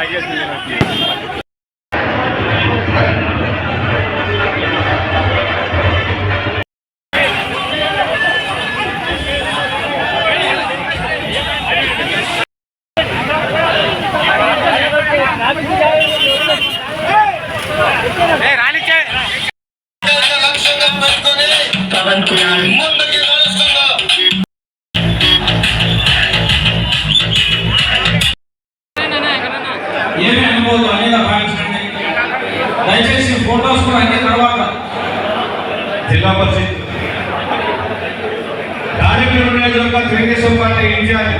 ముందుకి ఏమీ అనేది భావించండి. దయచేసి ఫోటోస్ కూడా అన్ని తర్వాత జిల్లా పరిషత్. కార్యక్రమం తెలుగుదేశం పార్టీ ఇన్ఛార్జ్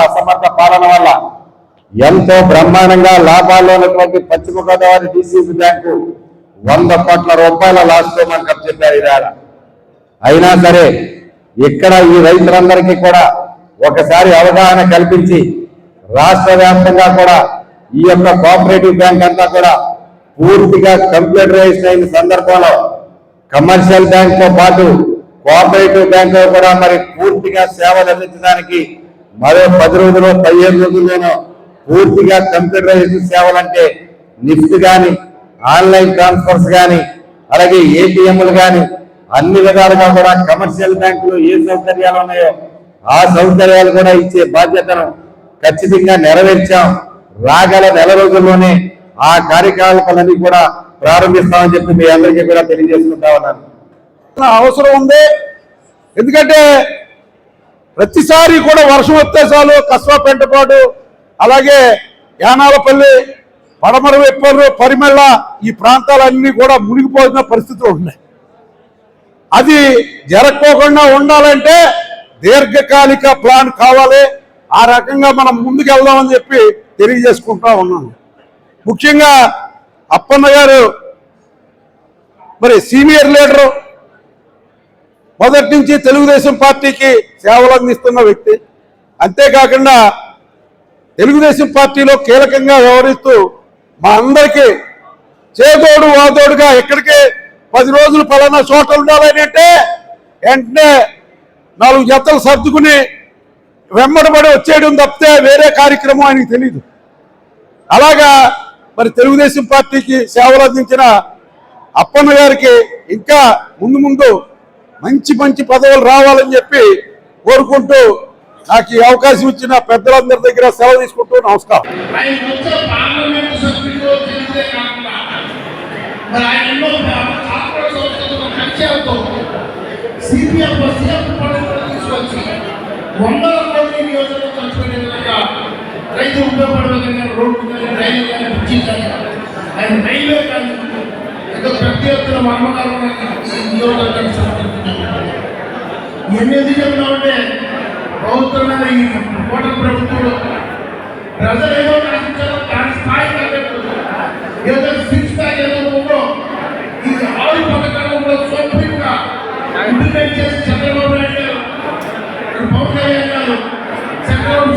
అసమర్థ పాలన వల్ల ఎంతో బ్రహ్మాండంగా లాభాల్లో ఉన్నటువంటి పశ్చిమ గోదావరి డిసిసి బ్యాంకు వంద కోట్ల రూపాయల లాస్తో మనకు చెప్పారు ఇవాళ. అయినా సరే ఇక్కడ ఈ రైతులందరికీ కూడా ఒకసారి అవగాహన కల్పించి రాష్ట్ర వ్యాప్తంగా కూడా ఈ యొక్క కోఆపరేటివ్ బ్యాంక్ అంతా కూడా పూర్తిగా కంప్యూటరైజ్ అయిన సందర్భంలో కమర్షియల్ బ్యాంక్తో పాటు కోఆపరేటివ్ బ్యాంక్ కూడా మరి పూర్తిగా సేవలు అందించడానికి మరో పది రోజుల్లో పదిహేను రోజుల్లోనో పూర్తిగా కంప్యూటరైజ్ సేవలంటే నిఫ్ట్ కానీ ఆన్లైన్ ట్రాన్స్ఫర్స్ కానీ అలాగే ఏటీఎంలు కానీ అన్ని విధాలుగా కూడా కమర్షియల్ బ్యాంకులు ఏ సౌకర్యాలు ఉన్నాయో ఆ సౌకర్యాలు కూడా ఇచ్చే బాధ్యతను ఖచ్చితంగా నెరవేర్చాం. రాగల నెల రోజుల్లోనే ఆ కార్యకలాపాలన్నీ కూడా ప్రారంభిస్తామని చెప్పి మీ అందరికీ కూడా తెలియజేసుకుంటా ఉన్నాను. అవసరం ఉంది. ఎందుకంటే ప్రతిసారి కూడా వర్షం వస్తే చాలు కస్బా పెంటపాడు అలాగే యానాలపల్లి పడమర వెప్పరు పరిమళ ఈ ప్రాంతాలన్నీ కూడా మునిగిపోతున్న పరిస్థితులు ఉన్నాయి అది జరగకోకుండా ఉండాలంటే దీర్ఘకాలిక ప్లాన్ కావాలి. ఆ రకంగా మనం ముందుకెళ్దామని చెప్పి తెలియజేసుకుంటా ఉన్నాను. ముఖ్యంగా అప్పన్న గారు మరి సీనియర్ లీడరు మొదటి నుంచి తెలుగుదేశం పార్టీకి సేవలు అందిస్తున్న వ్యక్తి. అంతేకాకుండా తెలుగుదేశం పార్టీలో కీలకంగా వ్యవహరిస్తూ మా అందరికీ చేదోడు వాదోడుగా ఎక్కడికి పది రోజులు పలానా చోట ఉండాలని అంటే వెంటనే నాలుగు జతలు సర్దుకుని వెంబడబడి వచ్చేయడం తప్పితే వేరే కార్యక్రమం ఆయనకి తెలియదు అలాగా మరి తెలుగుదేశం పార్టీకి సేవలు అందించిన అప్పన్న గారికి ఇంకా ముందు ముందు మంచి మంచి పదవులు రావాలని చెప్పి కోరుకుంటూ నాకు ఈ అవకాశం ఇచ్చిన పెద్దలందరి దగ్గర సెలవు తీసుకుంటూ నమస్కారం. వందల కోట్ల నియోజకవర్గం విధంగా రైతు ఉపయోగపడే విధంగా రోడ్డు కానీ రైలు కానీ బ్రిడ్జి కానీ ఆయన రైల్వే కానీ ఏదో పెద్ద ఎత్తున నియోజకవర్గానికి ఎన్ని ఎందుకు చెప్తున్నామంటే ప్రభుత్వం ఈ కూటమి ప్రభుత్వంలో ప్రజలు ఏదో ఆశించారో దాని స్థాయి తగ్గట్టు ఏదో సిక్స్ ప్యాక్ ఏదో ఉందో ఈ ఆరు పథకాలు కూడా సోపరిగా ఇంప్లిమెంట్ చేసి చంద్రబాబు నాయుడు గారు పవన్ కళ్యాణ్ గారు చంద్రబాబు